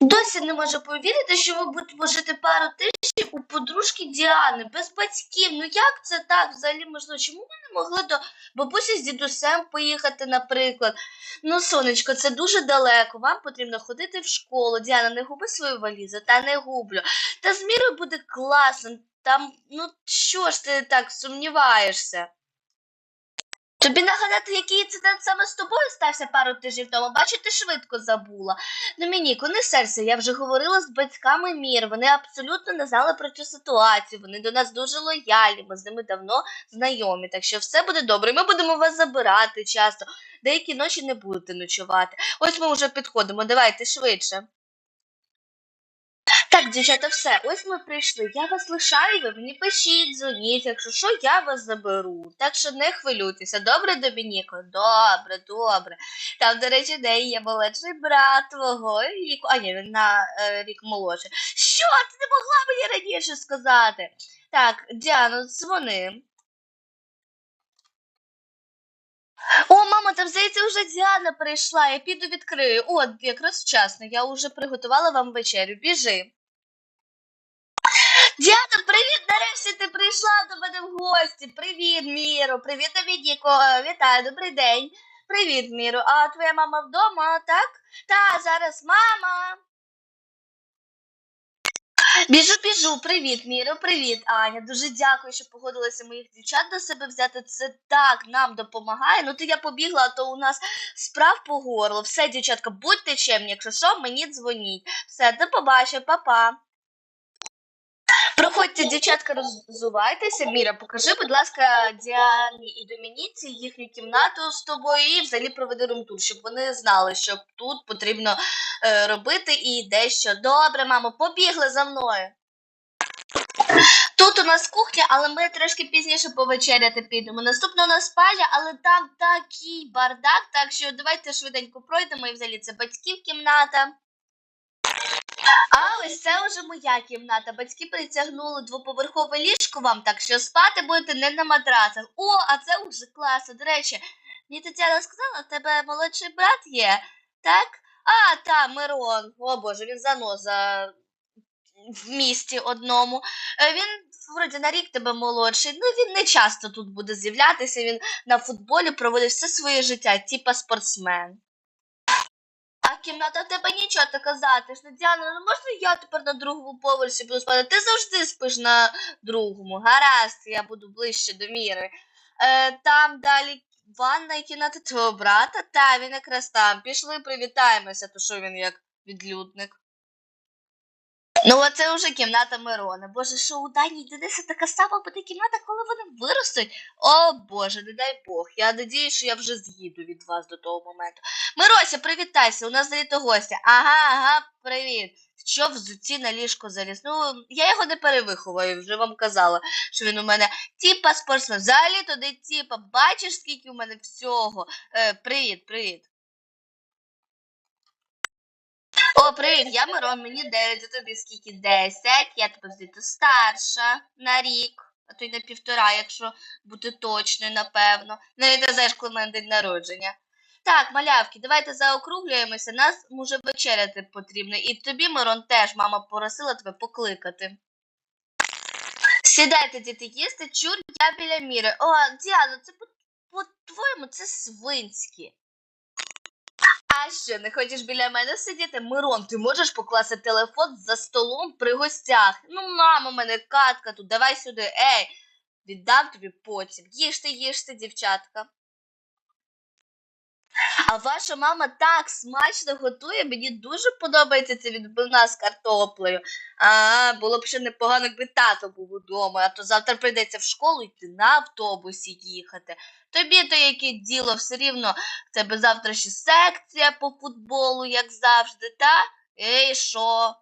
Досі не можу повірити, що ми будемо жити пару тижнів у подружки Діани, без батьків. Ну як це так взагалі можливо? Чому ми не могли до бабусі з дідусем поїхати, наприклад? Ну, сонечко, це дуже далеко. Вам потрібно ходити в школу. Діана, не губи свою валізу, та не гублю. Та з мірою буде класно. Там, ну що ж ти так сумніваєшся? Тобі нагадати, який інцидент саме з тобою стався пару тижнів тому, бачу, ти швидко забула. Домініко, не серце, я вже говорила з батьками Мір. Вони абсолютно не знали про цю ситуацію. Вони до нас дуже лояльні, ми з ними давно знайомі, так що все буде добре. Ми будемо вас забирати часто. Деякі ночі не будете ночувати. Ось ми вже підходимо, давайте швидше. Так, дівчата, все, ось ми прийшли. Я вас лишаю, ви мені пишіть, дзвоніть, якщо що, я вас заберу. Так що не хвилюйтеся. Добре, Домініко? Добре, добре. Там, до речі, де є молодший брат твого віку. А ні, він на е, рік молодший. Що? Ти не могла мені раніше сказати? Так, Діано, дзвони. О, мама, там здається, вже Діана прийшла. Я піду відкрию. О, якраз вчасно. Я вже приготувала вам вечерю. Біжи. Діана, привіт! Нарешті ти прийшла до мене в гості. Привіт, Міро. Привіт, Домініко. Вітаю, добрий день. Привіт, Міро. А твоя мама вдома, так? Та, зараз мама. Біжу, біжу, привіт, Міро, привіт, Аня. Дуже дякую, що погодилася моїх дівчат до себе взяти. Це так нам допомагає. Ну, то я побігла, а то у нас справ по горло. Все, дівчатка, будьте чемні, якщо що, мені дзвоніть. Все, до побачення, па-па. Проходьте, дівчатка, роззувайтеся. Міра, покажи, будь ласка, Діані і Домініці їхню кімнату з тобою і взагалі проведи румтур, щоб вони знали, що тут потрібно е, робити і дещо. Добре, мамо, побігли за мною. Тут у нас кухня, але ми трошки пізніше повечеряти підемо. Наступна у нас спальня, але там такий бардак, так що давайте швиденько пройдемо і взагалі це батьків кімната. А ось це вже моя кімната. Батьки притягнули двоповерхове ліжко вам, так що спати будете не на матрацах. О, а це вже класно. До речі, мені Тетяна сказала, в тебе молодший брат є, так? А, та, Мирон. О Боже, він заноза в місті одному. Е, Він вроді на рік тебе молодший. Ну він не часто тут буде з'являтися. Він на футболі проводить все своє життя, типа спортсмен. Кімната тебе нічого ти казати. ну, Діана, ну можна я тепер на другому поверсі буду спати? Ти завжди спиш на другому. Гаразд, я буду ближче до міри. Е, там далі ванна і кімната твого брата. Та, він якраз там. Пішли, привітаємося, то що він як відлюдник. Ну, а це вже кімната Мирона. Боже, що у Дані і Дениса така сама буде кімната, коли вони виростуть. О Боже, не дай Бог. Я надію, що я вже з'їду від вас до того моменту. Мирося, привітайся, у нас заліто гостя. Ага, ага, привіт. Що взуті на ліжко заліз? Ну, я його не перевиховую, вже вам казала, що він у мене типа спортсмен. Взагалі туди типа, бачиш, скільки у мене всього. Е, привіт, привіт. О, привіт, я Мирон, мені 9, а тобі скільки 10, я тебе звідти старша на рік, а то й на півтора, якщо бути точною, напевно. Навіть не знаєш, коли мене день народження. Так, малявки, давайте заокруглюємося, нас може вечеряти потрібно. І тобі, Мирон, теж мама просила тебе покликати. Сідайте, діти, їсти, чур, я біля міри. О, Діано, це по- по-твоєму, це свинські. А що, не хочеш біля мене сидіти? Мирон, ти можеш покласти телефон за столом при гостях? Ну, мама, мене катка тут, давай сюди. Ей, віддам тобі потім. Їжте, їжте, дівчатка. А ваша мама так смачно готує, мені дуже подобається ця відбивна з картоплею. А, було б ще непогано, якби тато був удома, а то завтра прийдеться в школу йти на автобусі їхати. Тобі то яке діло, все рівно в тебе завтра ще секція по футболу, як завжди, та? Ей, що?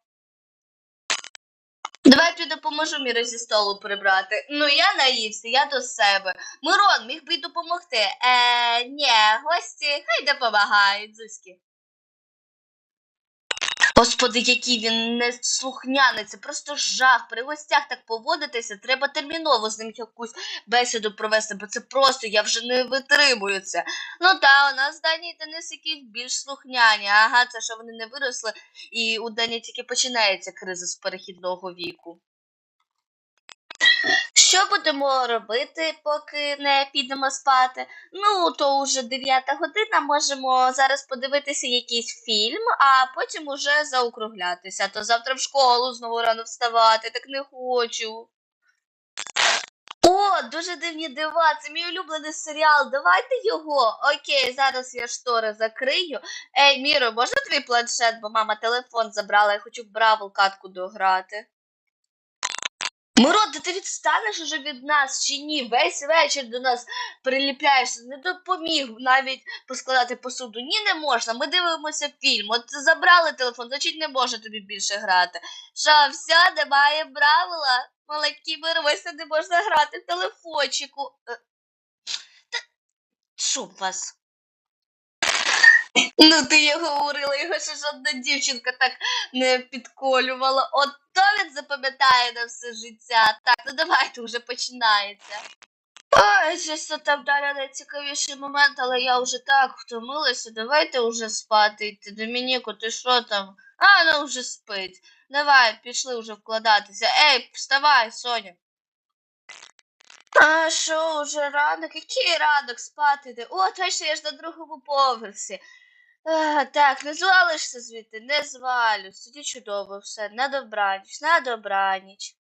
Давай тобі допоможу Міру зі столу прибрати. Ну, я наївся, я до себе. Мирон, міг би й допомогти. Е, ні, гості, хай допомагають, Зузьки. Господи, який він неслухняний, це просто жах. При гостях так поводитися, треба терміново з ним якусь бесіду провести, бо це просто я вже не витримую це. Ну та, у нас Дані і Денис якісь більш слухняні. Ага, це що вони не виросли, і у Дані тільки починається криза з перехідного віку. Що будемо робити, поки не підемо спати? Ну, то вже дев'ята година, можемо зараз подивитися якийсь фільм, а потім уже заокруглятися. То завтра в школу знову рано вставати, так не хочу. О, дуже дивні дива, це мій улюблений серіал. Давайте його. Окей, зараз я штори закрию. Ей, Міро, можна твій планшет, бо мама телефон забрала, я хочу в Бравл катку дограти. Мирон, ти відстанеш уже від нас чи ні? Весь вечір до нас приліпляєшся, не допоміг навіть поскладати посуду. Ні, не можна. Ми дивимося фільм. От забрали телефон, значить не може тобі більше грати. Що, все, немає правила? Маленький вирвайся, не можна грати телефончику. Е, Та б вас? Ну, ти я говорила, його ще жодна дівчинка так не підколювала. От то він запам'ятає на все життя. Так, ну давайте вже починається. Ой, щось то там далі найцікавіший момент, але я вже так втомилася. Давайте вже спати йти. Домініко, ти що там? А, ну вже спить. Давай, пішли вже вкладатися. Ей, вставай, Соня. А що, уже ранок? Який ранок спати йде? О, точно я ж на другому поверсі. А, так, не звалишся звідти, не звалюсь. Тоді чудово, все, на добраніч, на добраніч.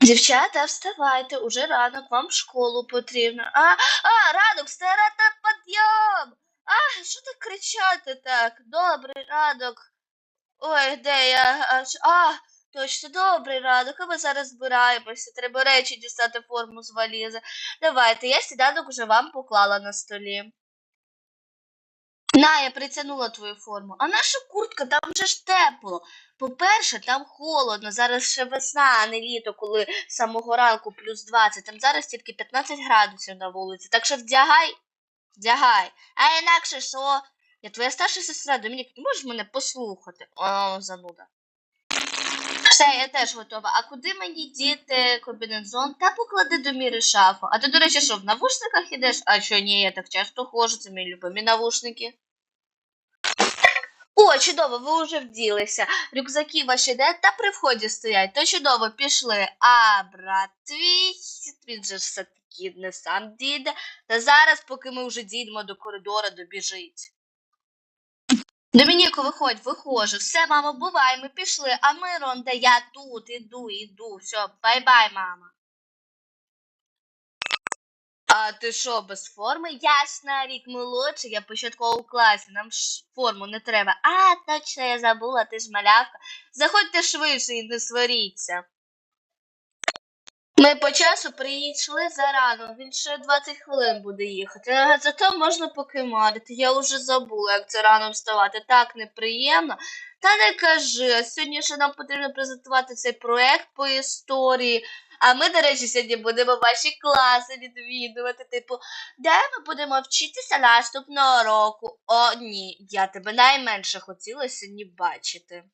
Дівчата, вставайте, уже ранок, вам в школу потрібно. А, а, ранок, старата підйом! А, що так кричати так? Добрий ранок. Ой, де я? А, а точно, добрий ранок, а ми зараз збираємося. Треба речі дістати форму з валізи. Давайте, я сніданок уже вам поклала на столі. На, я притягнула твою форму. А наша куртка, там вже ж тепло. По-перше, там холодно, зараз ще весна, а не літо, коли з самого ранку плюс 20. Там зараз тільки 15 градусів на вулиці. Так що вдягай, вдягай. А інакше що? Я твоя старша сестра, Домінік, ти можеш мене послухати? О, зануда. Все, я теж готова. А куди мені діти комбінезон? Та поклади до міри шафу. А ти, до речі, що, в навушниках ідеш? А що ні, я так часто ходжу, це мої любимі навушники. О, чудово, ви вже вділися. Рюкзаки ваші де та при вході стоять. То чудово, пішли. А брат твій, він же все-таки не сам дійде. Та зараз, поки ми вже дійдемо до коридора, добіжить. Домініко, виходь, виходжу. Все, мамо, бувай, ми пішли. А ми, Ронда, я тут, іду, іду. Все, бай-бай, мама. А ти що, без форми? Я ж на рік молодший, я початково в класі, нам ж форму не треба. А, точно, я забула, ти ж малявка. Заходьте швидше і не сваріться. Ми по часу прийшли зарано, він ще 20 хвилин буде їхати. Зато можна покимарити. Я вже забула, як це рано вставати. Так неприємно. Та не кажи, сьогодні ще нам потрібно презентувати цей проект по історії. А ми, до речі, сьогодні будемо ваші класи відвідувати. Типу, де ми будемо вчитися наступного року? О, ні, я тебе найменше хотіла сьогодні бачити.